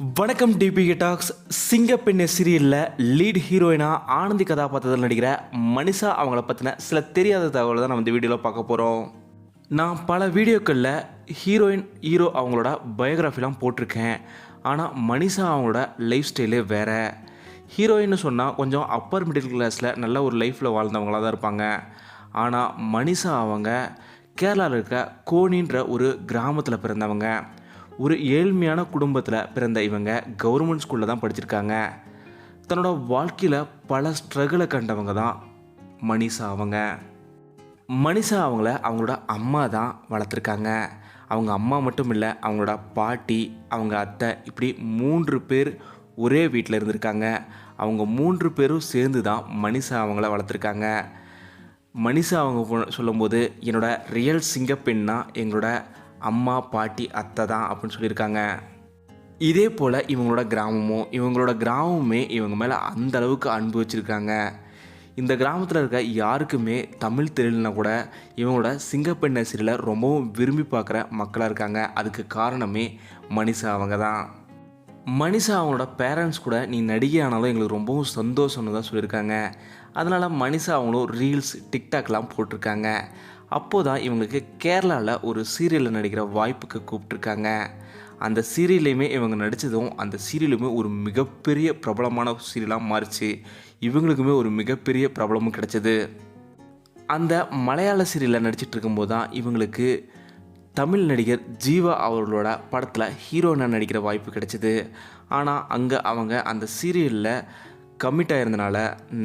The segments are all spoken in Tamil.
வணக்கம் டிபிகே டாக்ஸ் சிங்கப்பெண்ணே சீரியலில் லீட் ஹீரோயினாக ஆனந்தி கதாபாத்திரத்தில் நடிக்கிற மனிஷா அவங்கள பற்றின சில தெரியாத தகவலை தான் நம்ம இந்த வீடியோவில் பார்க்க போகிறோம் நான் பல வீடியோக்களில் ஹீரோயின் ஹீரோ அவங்களோட பயோகிராஃபிலாம் போட்டிருக்கேன். ஆனால் மனிஷா அவங்களோட லைஃப் ஸ்டைலே வேறு. ஹீரோயின்னு சொன்னால் கொஞ்சம் அப்பர் மிடில் கிளாஸில் நல்ல ஒரு லைஃப்பில் வாழ்ந்தவங்களாக தான் இருப்பாங்க. ஆனால் மனிஷா அவங்க கேரளாவில் இருக்க கோனின்ற ஒரு கிராமத்தில் பிறந்தவங்க. ஒரு ஏழ்மையான குடும்பத்தில் பிறந்த இவங்க கவர்மெண்ட் ஸ்கூலில் தான் படிச்சிருக்காங்க. தன்னோட வாழ்க்கையில் பல ஸ்ட்ரகிளை கண்டவங்க தான் மனிஷா அவங்க. மனிஷா அவங்கள அவங்களோட அம்மா தான் வளர்த்துருக்காங்க. அவங்க அம்மா மட்டும் இல்லை அவங்களோட பாட்டி அவங்க அத்தை இப்படி மூன்று பேர் ஒரே வீட்டில் இருந்திருக்காங்க. அவங்க மூன்று பேரும் சேர்ந்து தான் மனிஷா அவங்கள வளர்த்துருக்காங்க. மனிஷா அவங்க சொல்லும்போது என்னோட ரியல் சிங்கப்பெண்ணா எங்களோட அம்மா பாட்டி அத்தை தான் அப்படின்னு சொல்லியிருக்காங்க. இதே போல் இவங்களோட கிராமமும் இவங்களோட கிராமமுமே இவங்க மேலே அந்த அளவுக்கு அன்பு வச்சுருக்காங்க. இந்த கிராமத்தில் இருக்க யாருக்குமே தமிழ் தெரியலனா கூட இவங்களோட சிங்கப்பெண் சீரியலை ரொம்பவும் விரும்பி பார்க்குற மக்களாக இருக்காங்க. அதுக்கு காரணமே மனிஷா அவங்க தான். மனிஷா அவங்களோட பேரண்ட்ஸ் கூட நீ நடிகை ஆனாலும் எங்களுக்கு ரொம்பவும் சந்தோஷம்னு தான் சொல்லியிருக்காங்க. அதனால் மனிஷா அவங்களும் ரீல்ஸ் டிக்டாக்லாம் போட்டிருக்காங்க. அப்போது தான் இவங்களுக்கு கேரளாவில் ஒரு சீரியலில் நடிக்கிற வாய்ப்புக்கு கூப்பிட்ருக்காங்க அந்த சீரியல்லையுமே இவங்க நடித்ததும் அந்த சீரியலுமே ஒரு மிகப்பெரிய பிரபலமான சீரியலாக மாறிச்சு. இவங்களுக்குமே ஒரு மிகப்பெரிய பிரபலமும் கிடச்சிது. அந்த மலையாள சீரியலில் நடிச்சிட்டு இருக்கும்போது தான் இவங்களுக்கு தமிழ் நடிகர் ஜீவா அவர்களோட படத்தில் ஹீரோயினாக நடிக்கிற வாய்ப்பு கிடைச்சிது. ஆனால் அங்கே அவங்க அந்த சீரியலில் கம்மிட் ஆயிருந்தனால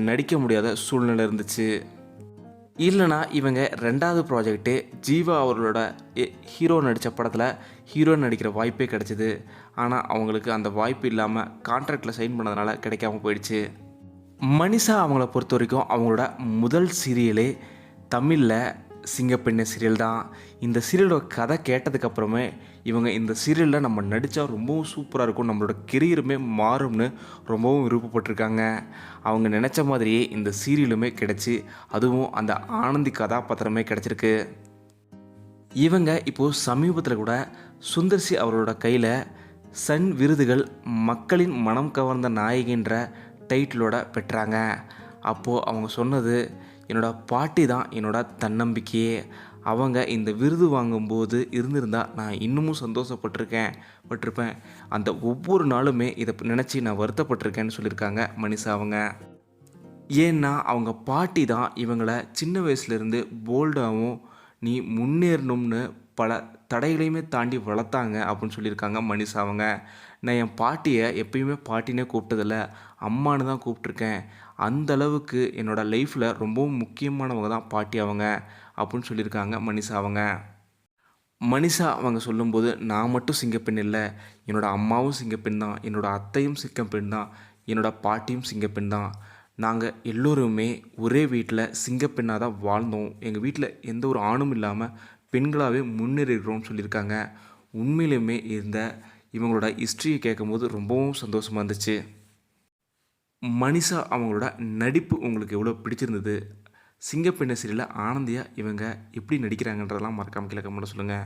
நடிக்க முடியாத சூழ்நிலை இருந்துச்சு. இல்லைனா இவங்க ரெண்டாவது ப்ராஜெக்ட்டு ஜீவா அவர்களோட ஹீரோ நடித்த படத்தில் ஹீரோ நடிக்கிற வாய்ப்பே கிடச்சிது. ஆனால் அவங்களுக்கு அந்த வாய்ப்பு இல்லாமல் கான்ட்ராக்டில் சைன் பண்ணதுனால கிடைக்காம போயிடுச்சு. மனிஷா அவங்கள பொறுத்த வரைக்கும் அவங்களோட முதல் சீரியலே தமிழில் சிங்கப்பெண்ணு சீரியல் தான். இந்த சீரியலோட கதை கேட்டதுக்கப்புறமே இவங்க இந்த சீரியலில் நம்ம நடித்தா ரொம்பவும் சூப்பராக இருக்கும். நம்மளோட கெரியருமே மாறும்னு ரொம்பவும் விருப்பப்பட்டிருக்காங்க. அவங்க நினச்ச மாதிரியே இந்த சீரியலுமே கிடச்சி அதுவும் அந்த ஆனந்தி கதாபாத்திரமே கிடச்சிருக்கு. இவங்க இப்போது சமீபத்தில் கூட சுந்தர்சி அவரோட கையில் சன் விருதுகள் மக்களின் மனம் கவர்ந்த நாயகின்ற டைட்டிலோட பெற்றாங்க. அப்போது அவங்க சொன்னது என்னோட பாட்டி தான் என்னோட தன்னம்பிக்கையே. அவங்க இந்த விருது வாங்கும்போது இருந்திருந்தால் நான் இன்னமும் சந்தோஷப்பட்டிருக்கேன் பட்டிருப்பேன். அந்த ஒவ்வொரு நாளுமே இதை நினச்சி நான் வருத்தப்பட்டிருக்கேன்னு சொல்லியிருக்காங்க மனிஷா அவங்க. ஏன்னா அவங்க பாட்டி தான் இவங்களை சின்ன வயசுலேருந்து போல்டாகவும் நீ முன்னேறணும்னு பல தடைகளையுமே தாண்டி வளர்த்தாங்க அப்படின்னு சொல்லியிருக்காங்க மனிஷா அவங்க. நான் என் பாட்டியை எப்பயுமே பாட்டினே கூப்பிட்டதில்ல அம்மானு தான் கூப்பிட்ருக்கேன் அந்த அளவுக்கு என்னோடய லைஃப்பில் ரொம்பவும் முக்கியமானவங்க தான் பாட்டி அவங்க அப்படின்னு சொல்லியிருக்காங்க மனிஷா அவங்க. மனிஷா அவங்க சொல்லும்போது நான் மட்டும் சிங்கப்பெண் இல்லை என்னோட அம்மாவும் சிங்கப்பெண் தான் என்னோட அத்தையும் சிங்கப்பெண் தான் என்னோடய பாட்டியும் சிங்கப்பெண் தான். நாங்கள் எல்லோருமே ஒரே வீட்டில் சிங்கப்பெண்ணாக தான் வாழ்ந்தோம். எங்கள் வீட்டில் எந்த ஒரு ஆணும் இல்லாமல் பெண்களாகவே முன்னேறிடுறோம்னு சொல்லியிருக்காங்க. உண்மையிலுமே இருந்த இவங்களோட ஹிஸ்ட்ரியை கேட்கும்போது ரொம்பவும் சந்தோஷமாக இருந்துச்சு. மனிஷா அவங்களோட நடிப்பு உங்களுக்கு எவ்வளோ பிடிச்சிருந்தது? சிங்கப்பெண்ண சீரியலில் ஆனந்தியாக இவங்க எப்படி நடிக்கிறாங்கன்றதெல்லாம் மறக்காம கீழே கமெண்ட்ல சொல்லுங்கள்